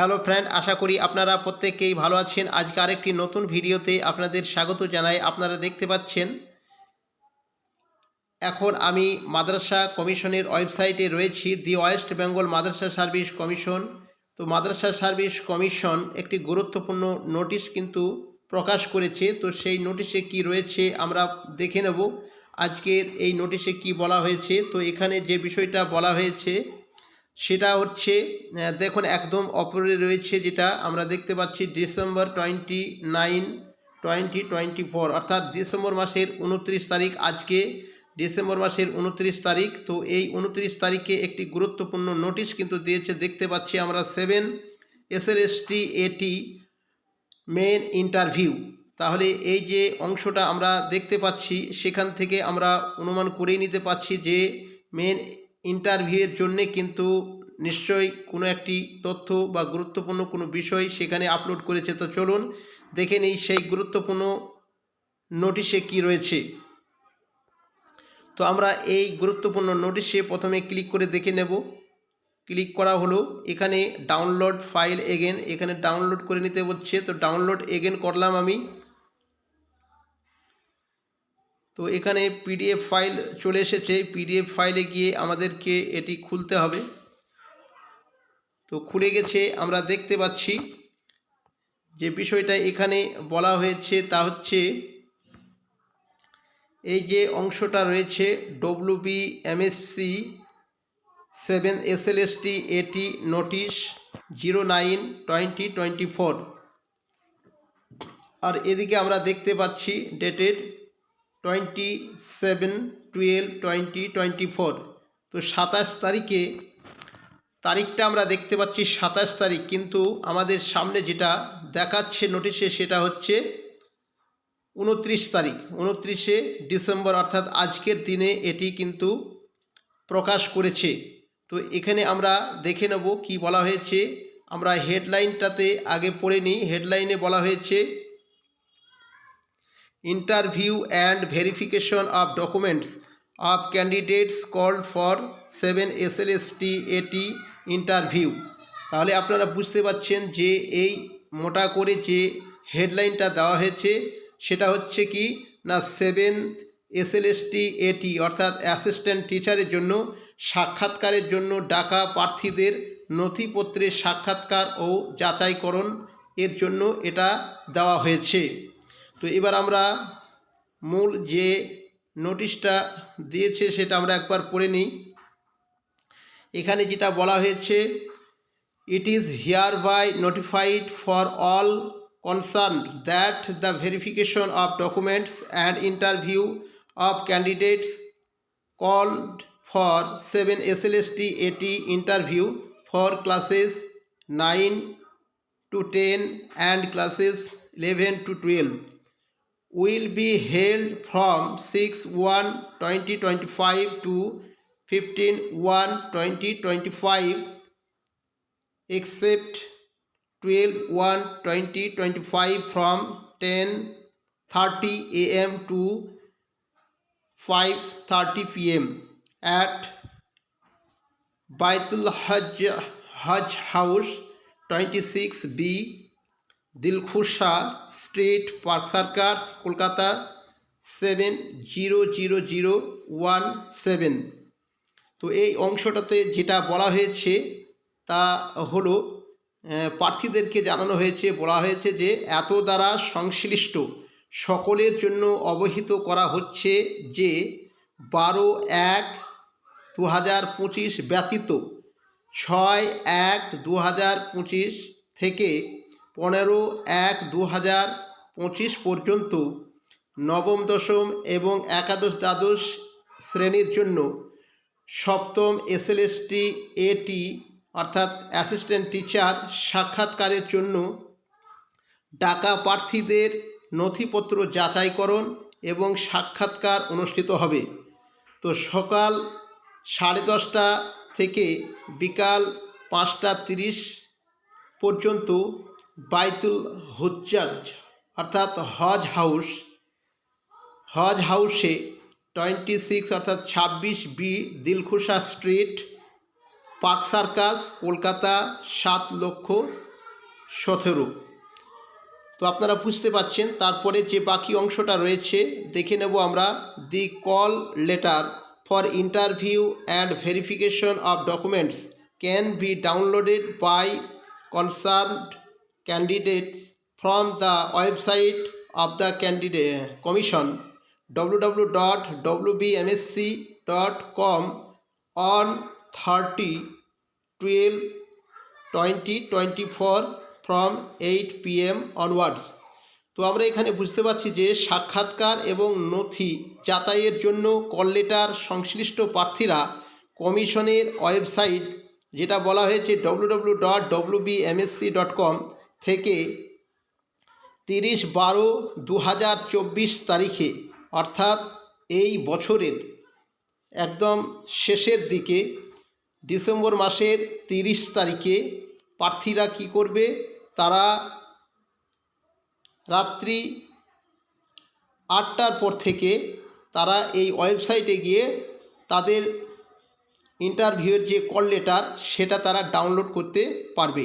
Hello friend আশা করি আপনারা প্রত্যেকেই ভালো আছেন। আজকে আরেকটি নতুন ভিডিওতে আপনাদের স্বাগত জানাই। আপনারা দেখতে পাচ্ছেন, এখন আমি মাদ্রাসা কমিশনের ওয়েবসাইটে রয়েছি, the West Bengal Madrasah service commission. তো মাদ্রাসা সার্ভিস কমিশন একটি গুরুত্বপূর্ণ নোটিশ কিন্তু প্রকাশ করেছে। তো সেই নোটিশে কি রয়েছে আমরা দেখে নেব। আজকের এই নোটিশে কি বলা হয়েছে? তো এখানে যে বিষয়টা বলা হয়েছে সেটা হচ্ছে দেখুন একদম অপরে রয়েছে যেটা আমরা দেখতে পাচ্ছি December twenty nine twenty twenty four অর্থাৎ ডিসেম্বর মাসের উনত্রিশ তারিখ, আজকে ডিসেম্বর মাসের উনত্রিশ তারিখ। তো এই উনত্রিশ তারিখে একটি গুরুত্বপূর্ণ নোটিশ কিন্তু দিয়েছে, দেখতে পাচ্ছি আমরা seven SLST AT main interview তাহলে এই যে অংশটা আমরা দেখতে পাচ্ছি, সেখান থেকে আমরা অনুমান করেই নিতে পাচ্ছি যে মেন ইন্টারভিউয়ের জন্যে কিন্তু নিশ্চয়ই কোনো একটি তথ্য বা গুরুত্বপূর্ণ কোনো বিষয় সেখানে আপলোড করেছে। তো চলুন দেখে নিই সেই গুরুত্বপূর্ণ নোটিশে কি রয়েছে। তো আমরা এই গুরুত্বপূর্ণ নোটিশে প্রথমে ক্লিক করে দেখে নেব। ক্লিক করা হলো। এখানে ডাউনলোড ফাইল এগেন এখানে ডাউনলোড করে নিতে হচ্ছে। তো ডাউনলোড এগেন করলাম আমি। তো এখানে পিডিএফ ফাইল চলে এসেছে। পিডিএফ ফাইলে গিয়ে আমাদেরকে এটি খুলতে হবে। তো খুলে গেছে, আমরা দেখতে পাচ্ছি যে বিষয়টা এখানে বলা হয়েছে, তা হচ্ছে এই যে অংশটা রয়েছে W B MSC seven SLST AT notice zero nine twenty twenty four আর এদিকে আমরা দেখতে পাচ্ছি dated twenty seven twelve twenty twenty four তো সাতাশ তারিখে, তারিখটা আমরা দেখতে পাচ্ছি সাতাশ তারিখ, কিন্তু আমাদের সামনে যেটা দেখাচ্ছে নোটিশে সেটা হচ্ছে উনত্রিশ তারিখ। উনত্রিশে ডিসেম্বর, অর্থাৎ আজকের দিনে এটি কিন্তু প্রকাশ করেছে। তো এখানে আমরা দেখে নেব কি বলা হয়েছে। আমরা হেডলাইনটাতে আগে পড়ে নিই। হেডলাইনে বলা হয়েছে interview documents of candidates documents of candidates called for 7 SLST AT interview তাহলে আপনারা বুঝতে পাচ্ছেন যে এই মোটা করে যে হেডলাইনটা দেওয়া হয়েছে, সেটা হচ্ছে কি না সেভেন এসএলএসটি এটি অর্থাৎ অ্যাসিস্ট্যান্ট টিচারের জন্য, সাক্ষাৎকারের জন্য ডাকা প্রার্থীদের নথিপত্রের সাক্ষাৎকার ও যাচাইকরণ এর জন্য এটা দেওয়া হয়েছে। তো এবার আমরা মূল যে নোটিশটা দিয়েছে সেটা আমরা একবার পড়ে নিই। এখানে যেটা বলা হয়েছে it is hereby notified for all concern that the verification of documents and interview of candidates called for 7 SLST AT interview for classes 9 to 10 and classes 11 to 12 will be held from 6 1 2025 to 15 1 2025 except 12 1 2025 from 10:30 am to 5:30 pm at Baitul Hajj Hajj House 26B Dilkhusha Street Park Circus Kolkata seven zero zero zero one seven. তো এই অংশটাতে যেটা বলা হয়েছে তা হলো প্রার্থীদেরকে জানানো হয়েছে, বলা হয়েছে যে এত দ্বারা সংশ্লিষ্ট সকলের জন্য অবহিত করা হচ্ছে যে বারো এক দু হাজার পঁচিশ ব্যতীত ছয় এক দু হাজার পঁচিশ থেকে পনেরো এক দু হাজার পঁচিশ পর্যন্ত নবম দশম এবং একাদশ দ্বাদশ শ্রেণির জন্য সপ্তম এস এল এস এসএলএসটি এটি অর্থাৎ অ্যাসিস্ট্যান্ট টিচার সাক্ষাৎকারের জন্য ডাকা প্রার্থীদের নথিপত্র যাচাইকরণ এবং সাক্ষাৎকার অনুষ্ঠিত হবে। তো সকাল সাড়ে দশটা থেকে বিকাল পাঁচটা তিরিশ পর্যন্ত বাইতুল হুজ্জাজ, অর্থাৎ হজ হাউস, হজ হাউসে টোয়েন্টি সিক্স, অর্থাৎ ছাব্বিশ B Dilkhusha Street Park Circus, Kolkata সাত লক্ষ সতেরো। তো আপনারা বুঝতে পাচ্ছেন তারপরে যে বাকি অংশটা রয়েছে, দেখে নেব আমরা the call letter for interview and verification of documents can be downloaded by concerned candidates from the website of the candidate commission www.wbmsc.com on 30 12 2024 from 8 pm onwards তো আমরা এখানে বুঝতে পারছি যে সাক্ষাৎকার এবং নথি যাতাইয়ের জন্য কল লেটার সংশ্লিষ্ট প্রার্থীরা কমিশনের ওয়েবসাইট যেটা বলা হয়েছে ডব্লু ডট ডট কম থেকে তিরিশ বারো দু হাজার চব্বিশ তারিখে, অর্থাৎ এই বছরের একদম শেষের দিকে ডিসেম্বর মাসের তিরিশ তারিখে প্রার্থীরা কি করবে? তারা রাত্রি আটটার পর থেকে তারা এই ওয়েবসাইটে গিয়ে তাদের ইন্টারভিউয়ের যে কল লেটার, সেটা তারা ডাউনলোড করতে পারবে।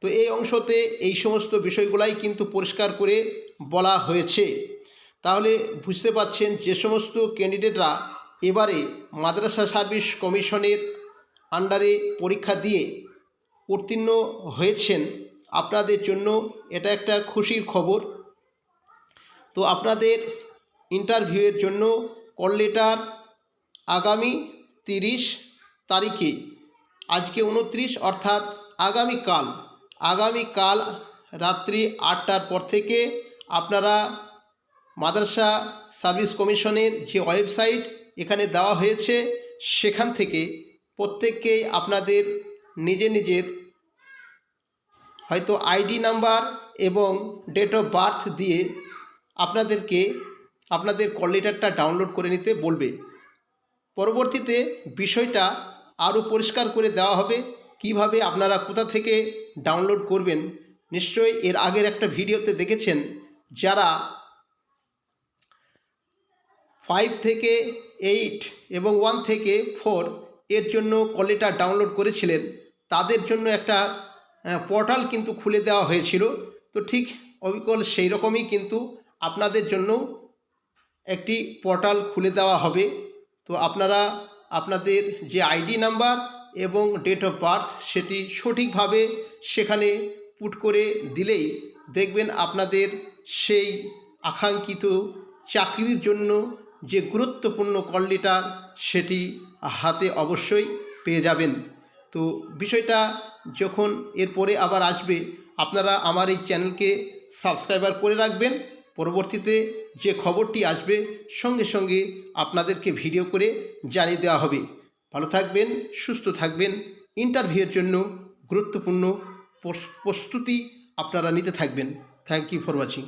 তো এই অংশতে এই সমস্ত বিষয়গুলাই কিন্তু পরিষ্কার করে বলা হয়েছে। তাহলে বুঝতে পাচ্ছেন যে সমস্ত ক্যান্ডিডেটরা এবারে মাদ্রাসা সার্ভিস কমিশনের আন্ডারে পরীক্ষা দিয়ে উত্তীর্ণ হয়েছেন। আপনাদের জন্য এটা একটা খুশির খবর। তো আপনাদের ইন্টারভিউয়ের জন্য কল লেটার আগামী তিরিশ তারিখে। আজকে উনত্রিশ, অর্থাৎ আগামীকাল। আগামীকাল রাত্রি আটটার পর থেকে আপনারা মাদ্রাসা সার্ভিস কমিশনের যে ওয়েবসাইট এখানে দেওয়া হয়েছে, সেখান থেকে প্রত্যেককেই আপনাদের নিজের নিজের হয়তো আইডি নাম্বার এবং ডেট অফ বার্থ দিয়ে আপনাদেরকে আপনাদের কল লেটারটা ডাউনলোড করে নিতে বলবে। পরবর্তীতে বিষয়টা আরও পরিষ্কার করে দেওয়া হবে। কীভাবে আপনারা কোথা থেকে ডাউনলোড করবেন, নিশ্চয়ই এর আগের একটা ভিডিওতে দেখেছেন, যারা ফাইভ থেকে এইট এবং ওয়ান থেকে ফোর এর জন্য কলেটা ডাউনলোড করেছিলেন, তাদের জন্য একটা পোর্টাল কিন্তু খুলে দেওয়া হয়েছিল। তো ঠিক অবিকল সেই রকমই কিন্তু আপনাদের জন্য একটি পোর্টাল খুলে দেওয়া হবে। তো আপনারা আপনাদের যে আইডি নাম্বার এবং ডেট অফ বার্থ সেটি সঠিকভাবে সেখানে পুট করে দিলেই দেখবেন আপনাদের সেই আকাঙ্ক্ষিত চাকরির জন্য যে গুরুত্বপূর্ণ কল সেটি হাতে অবশ্যই পেয়ে যাবেন। তো বিষয়টা যখন এরপরে আবার আসবে, আপনারা আমার এই চ্যানেলকে সাবস্ক্রাইবার করে রাখবেন। পরবর্তীতে যে খবরটি আসবে, সঙ্গে সঙ্গে আপনাদেরকে ভিডিও করে জানিয়ে দেওয়া হবে। ভালো থাকবেন, সুস্থ থাকবেন। ইন্টারভিউয়ের জন্য গুরুত্বপূর্ণ প্রস্তুতি আপনারা নিতে থাকবেন। Thank you for watching